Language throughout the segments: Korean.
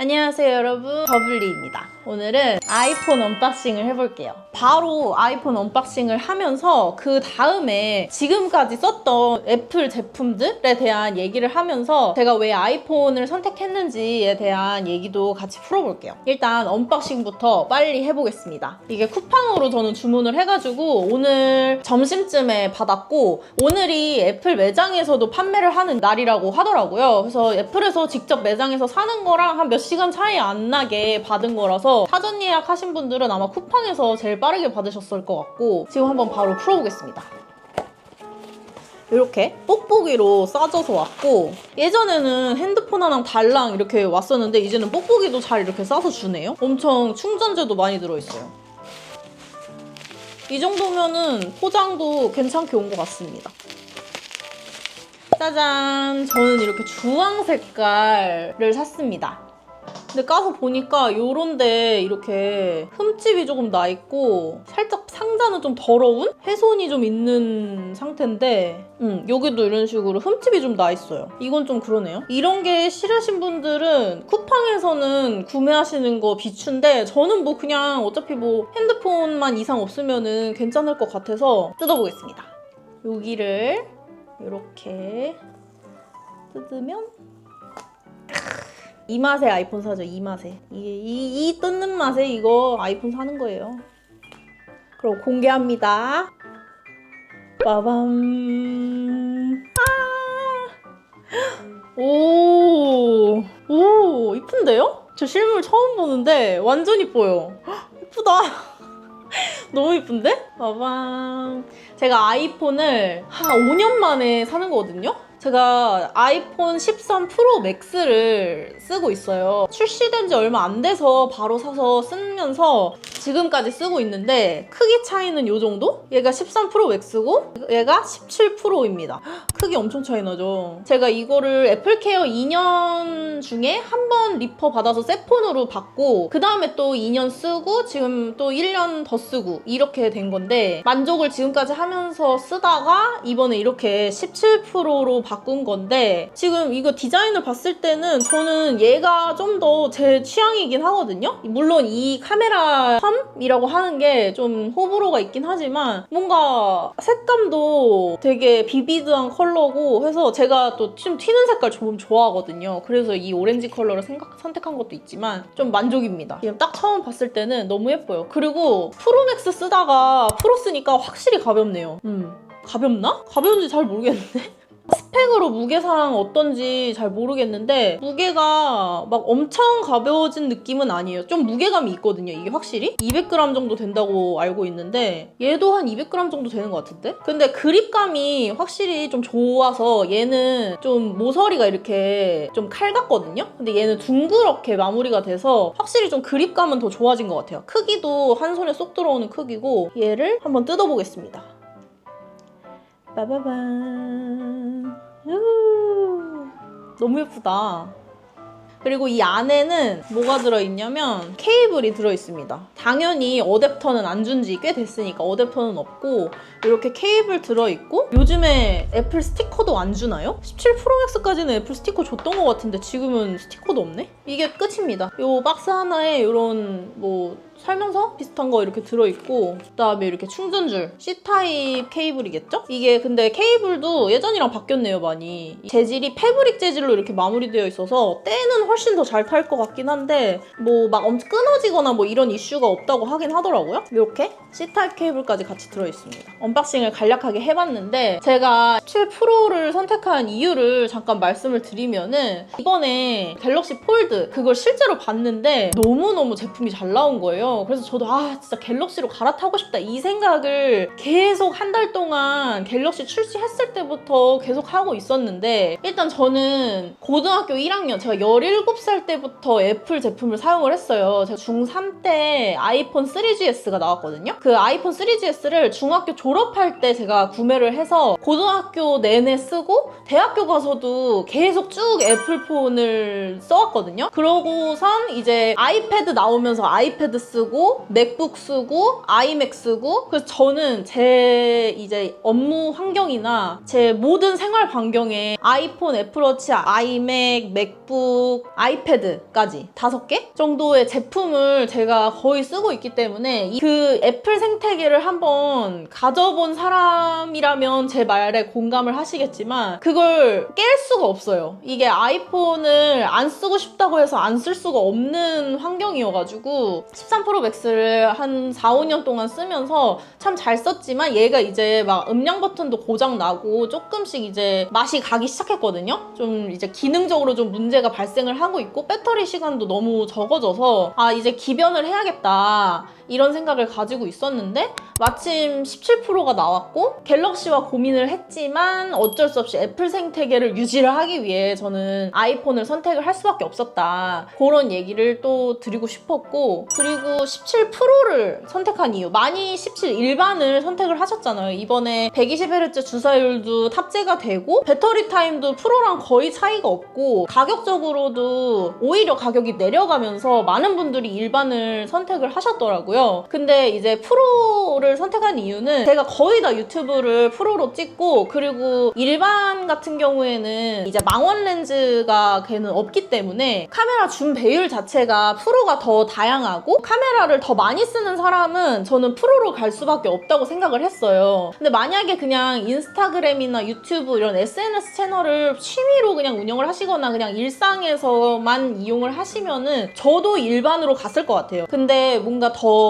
안녕하세요 여러분. 더블리입니다. 오늘은 아이폰 언박싱을 해볼게요. 바로 아이폰 언박싱을 하면서 그 다음에 지금까지 썼던 애플 제품들에 대한 얘기를 하면서 제가 왜 아이폰을 선택했는지에 대한 얘기도 같이 풀어볼게요. 일단 언박싱부터 빨리 해보겠습니다. 이게 쿠팡으로 저는 주문을 해가지고 오늘 점심쯤에 받았고 오늘이 애플 매장에서도 판매를 하는 날이라고 하더라고요. 그래서 애플에서 직접 매장에서 사는 거랑 한 몇 시간 차이 안 나게 받은 거라서 사전 예약하신 분들은 아마 쿠팡에서 제일 빠르게 받으셨을 것 같고 지금 한번 바로 풀어보겠습니다. 이렇게 뽁뽁이로 싸져서 왔고 예전에는 핸드폰 하나랑 달랑 이렇게 왔었는데 이제는 뽁뽁이도 잘 이렇게 싸서 주네요. 엄청 충전재도 많이 들어있어요. 이 정도면은 포장도 괜찮게 온 것 같습니다. 짜잔! 저는 이렇게 주황 색깔을 샀습니다. 근데 까서 보니까 요런데 이렇게 흠집이 조금 나 있고 살짝 상자는 좀 더러운 훼손이 좀 있는 상태인데 음, 여기도 이런 식으로 흠집이 좀 나 있어요. 이건 좀 그러네요. 이런 게 싫으신 분들은 쿠팡에서는 구매하시는 거 비추인데 저는 뭐 그냥 어차피 뭐 핸드폰만 이상 없으면은 괜찮을 것 같아서 뜯어보겠습니다. 여기를 이렇게 뜯으면 이 맛에 아이폰 사죠 이 맛에. 이게 이, 이 뜯는 맛에 이거 아이폰 사는 거예요. 그럼 공개합니다. 빠밤. 아! 오, 오! 이쁜데요? 저 실물 처음 보는데 완전 이뻐요. 헉, 이쁘다. 너무 이쁜데? 빠밤. 제가 아이폰을 한 5년 만에 사는 거거든요 제가 아이폰 13 프로 맥스를 쓰고 있어요. 출시된 지 얼마 안 돼서 바로 사서 쓰면서 지금까지 쓰고 있는데 크기 차이는 이 정도? 얘가 13 프로 맥스고 얘가 17 프로입니다. 크기 엄청 차이 나죠. 제가 이거를 애플케어 2년 중에 한 번 리퍼 받아서 새 폰으로 받고 그 다음에 또 2년 쓰고 지금 또 1년 더 쓰고 이렇게 된 건데 만족을 지금까지 하면서 쓰다가 이번에 이렇게 17 프로로 바꾼 건데 지금 이거 디자인을 봤을 때는 저는 얘가 좀 더 제 취향이긴 하거든요. 물론 이 카메라 펌이라고 하는 게 좀 호불호가 있긴 하지만 뭔가 색감도 되게 비비드한 컬러고 해서 제가 또 좀 튀는 색깔 좀 좋아하거든요. 그래서 이 오렌지 컬러를 생각, 선택한 것도 있지만 좀 만족입니다. 지금 딱 처음 봤을 때는 너무 예뻐요. 그리고 프로맥스 쓰다가 프로 쓰니까 확실히 가볍네요. 음. 가볍나? 가벼운지 잘 모르겠는데? 스펙으로 무게상 어떤지 잘 모르겠는데 무게가 막 엄청 가벼워진 느낌은 아니에요. 좀 무게감이 있거든요. 이게 확실히 200g 정도 된다고 알고 있는데 얘도 한 200g 정도 되는 것 같은데? 근데 그립감이 확실히 좀 좋아서 얘는 좀 모서리가 이렇게 좀 칼 같거든요. 근데 얘는 둥그렇게 마무리가 돼서 확실히 좀 그립감은 더 좋아진 것 같아요. 크기도 한 손에 쏙 들어오는 크기고 얘를 한번 뜯어보겠습니다. 빠바밤. 우. 너무 예쁘다. 그리고 이 안에는 뭐가 들어있냐면 케이블이 들어있습니다. 당연히 어댑터는 안 준 지 꽤 됐으니까 어댑터는 없고 이렇게 케이블 들어있고 요즘에 애플 스티커도 안 주나요? 17 프로맥스까지는 애플 스티커 줬던 것 같은데 지금은 스티커도 없네? 이게 끝입니다. 이 박스 하나에 이런 뭐 설명서 비슷한 거 이렇게 들어있고 그다음에 이렇게 충전줄 C타입 케이블이겠죠? 이게 근데 케이블도 예전이랑 바뀌었네요 많이. 재질이 패브릭 재질로 이렇게 마무리되어 있어서 때는 훨씬 더 잘 탈 것 같긴 한데 뭐막 엄청 끊어지거나 뭐 이런 이슈가 없다고 하긴 하더라고요. 이렇게 C타입 케이블까지 같이 들어있습니다. 언박싱을 간략하게 해봤는데 제가 7 프로를 선택한 이유를 잠깐 말씀을 드리면은 이번에 갤럭시 폴드 그걸 실제로 봤는데 너무너무 제품이 잘 나온 그래서 저도 아 진짜 갤럭시로 갈아타고 싶다. 이 생각을 계속 한 달 동안 갤럭시 출시했을 때부터 계속 하고 있었는데 일단 저는 고등학교 1학년 제가 17살 때부터 애플 제품을 사용을 했어요. 제가 중3 때 아이폰 3GS가 나왔거든요. 그 아이폰 3GS를 중학교 졸업할 때 제가 구매를 해서 고등학교 내내 쓰고 대학교 가서도 계속 쭉 애플폰을 써왔거든요. 그러고선 이제 아이패드 나오면서 아이패드 쓰고 쓰고 맥북 쓰고 아이맥 쓰고 그래서 저는 제 이제 업무 환경이나 제 모든 생활 반경에 아이폰, 애플워치, 아이맥, 맥북, 아이패드까지 다섯 개 정도의 제품을 제가 거의 쓰고 있기 때문에 이- 그 애플 생태계를 한번 가져본 사람이라면 제 말에 공감을 하시겠지만 그걸 깰 수가 없어요. 이게 아이폰을 안 쓰고 싶다고 해서 안 쓸 수가 없는 환경이어가지고 13 프로 맥스를 한 4, 5년 동안 쓰면서 참 잘 썼지만 얘가 이제 막 음량 버튼도 고장 나고 조금씩 이제 맛이 가기 시작했거든요. 좀 이제 기능적으로 좀 문제가 발생을 하고 있고 배터리 시간도 너무 적어져서 아 이제 기변을 해야겠다 이런 생각을 가지고 있었는데 마침 17%가 나왔고 갤럭시와 고민을 했지만 어쩔 수 없이 애플 생태계를 유지를 하기 위해 저는 아이폰을 선택을 할 수밖에 없었다. 그런 얘기를 또 드리고 싶었고 그리고 17%를 선택한 이유 많이 17 일반을 선택을 하셨잖아요. 이번에 120Hz 주사율도 탑재가 되고 배터리 타임도 프로랑 거의 차이가 없고 가격적으로도 오히려 가격이 내려가면서 많은 분들이 일반을 선택을 하셨더라고요. 근데 이제 프로를 선택한 이유는 제가 거의 다 유튜브를 프로로 찍고 그리고 일반 같은 경우에는 이제 망원 렌즈가 걔는 없기 때문에 카메라 줌 배율 자체가 프로가 더 다양하고 카메라를 더 많이 쓰는 사람은 저는 프로로 갈 수밖에 없다고 생각을 했어요. 근데 만약에 그냥 인스타그램이나 유튜브 이런 SNS 채널을 취미로 그냥 운영을 하시거나 그냥 일상에서만 이용을 하시면은 저도 일반으로 갔을 것 같아요. 근데 뭔가 더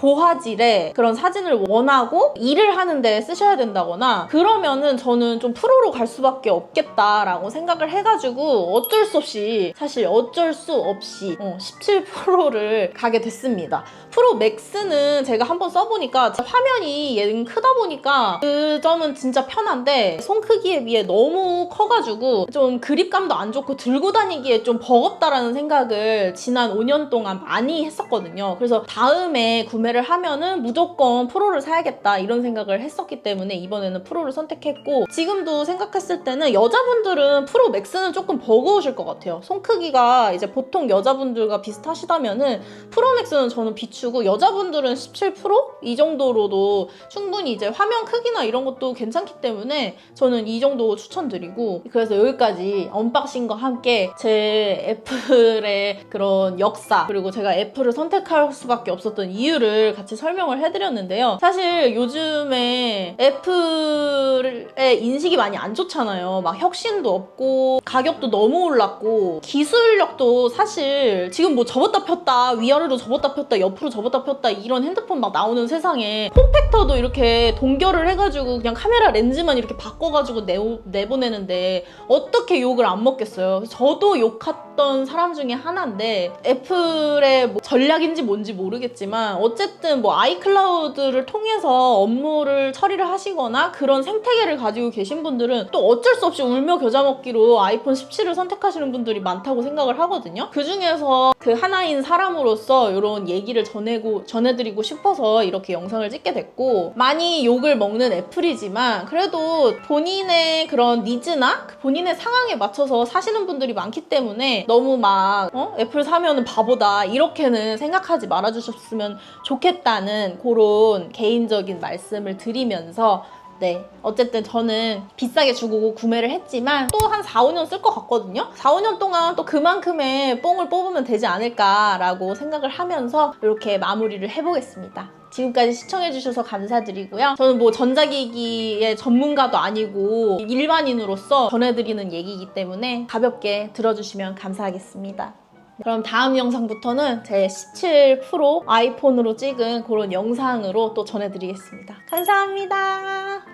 고화질의 그런 사진을 원하고 일을 하는데 쓰셔야 된다거나 그러면은 저는 좀 프로로 갈 수밖에 없겠다라고 생각을 해가지고 어쩔 수 없이 사실 어쩔 수 없이 17%를 가게 됐습니다. 프로 맥스는 제가 한번 써보니까 화면이 얘는 크다 보니까 그 점은 진짜 편한데 손 크기에 비해 너무 커가지고 좀 그립감도 안 좋고 들고 다니기에 좀 버겁다라는 생각을 지난 5년 동안 많이 했었거든요. 그래서 다음에 구매 를 하면은 무조건 프로를 사야겠다 이런 생각을 했었기 때문에 이번에는 프로를 선택했고 지금도 생각했을 때는 여자분들은 프로 맥스는 조금 버거우실 것 같아요. 손 크기가 이제 보통 여자분들과 비슷하시다면은 프로 맥스는 저는 비추고 여자분들은 17%? 이 정도로도 충분히 이제 화면 크기나 이런 것도 괜찮기 때문에 저는 이 정도 추천드리고 그래서 여기까지 언박싱과 함께 제 애플의 그런 역사 그리고 제가 애플을 선택할 수밖에 없었던 이유를 같이 설명을 해드렸는데요. 사실 요즘에 애플의 인식이 많이 안 좋잖아요. 막 혁신도 없고 가격도 너무 올랐고 기술력도 사실 지금 뭐 접었다 폈다 위아래로 접었다 폈다 옆으로 접었다 폈다 이런 핸드폰 막 나오는 세상에 폼팩터도 이렇게 동결을 해가지고 그냥 카메라 렌즈만 이렇게 바꿔가지고 내, 내보내는데 어떻게 욕을 안 먹겠어요. 저도 욕했던 사람 중에 하나인데 애플의 뭐 전략인지 뭔지 모르겠지만 어쨌든 뭐 아이클라우드를 통해서 업무를 처리를 하시거나 그런 생태계를 가지고 계신 분들은 또 어쩔 수 없이 울며 겨자 먹기로 아이폰 17을 선택하시는 분들이 많다고 생각을 하거든요. 그 중에서 그 하나인 사람으로서 이런 얘기를 전해고 전해드리고 싶어서 이렇게 영상을 찍게 됐고 많이 욕을 먹는 애플이지만 그래도 본인의 그런 니즈나 그 본인의 상황에 맞춰서 사시는 분들이 많기 때문에 너무 막 어? 애플 사면은 바보다 이렇게는 생각하지 말아주셨으면 좋겠다는 그런 개인적인 말씀을 드리면서 네. 어쨌든 저는 비싸게 주고 구매를 했지만 또 한 4, 5년 쓸 것 같거든요? 4, 5년 동안 또 그만큼의 뽕을 뽑으면 되지 않을까라고 생각을 하면서 이렇게 마무리를 해보겠습니다. 지금까지 시청해주셔서 감사드리고요. 저는 뭐 전자기기의 전문가도 아니고 일반인으로서 전해드리는 얘기이기 때문에 가볍게 들어주시면 감사하겠습니다. 그럼 다음 영상부터는 제 17 프로 아이폰으로 찍은 그런 영상으로 또 전해드리겠습니다. 감사합니다.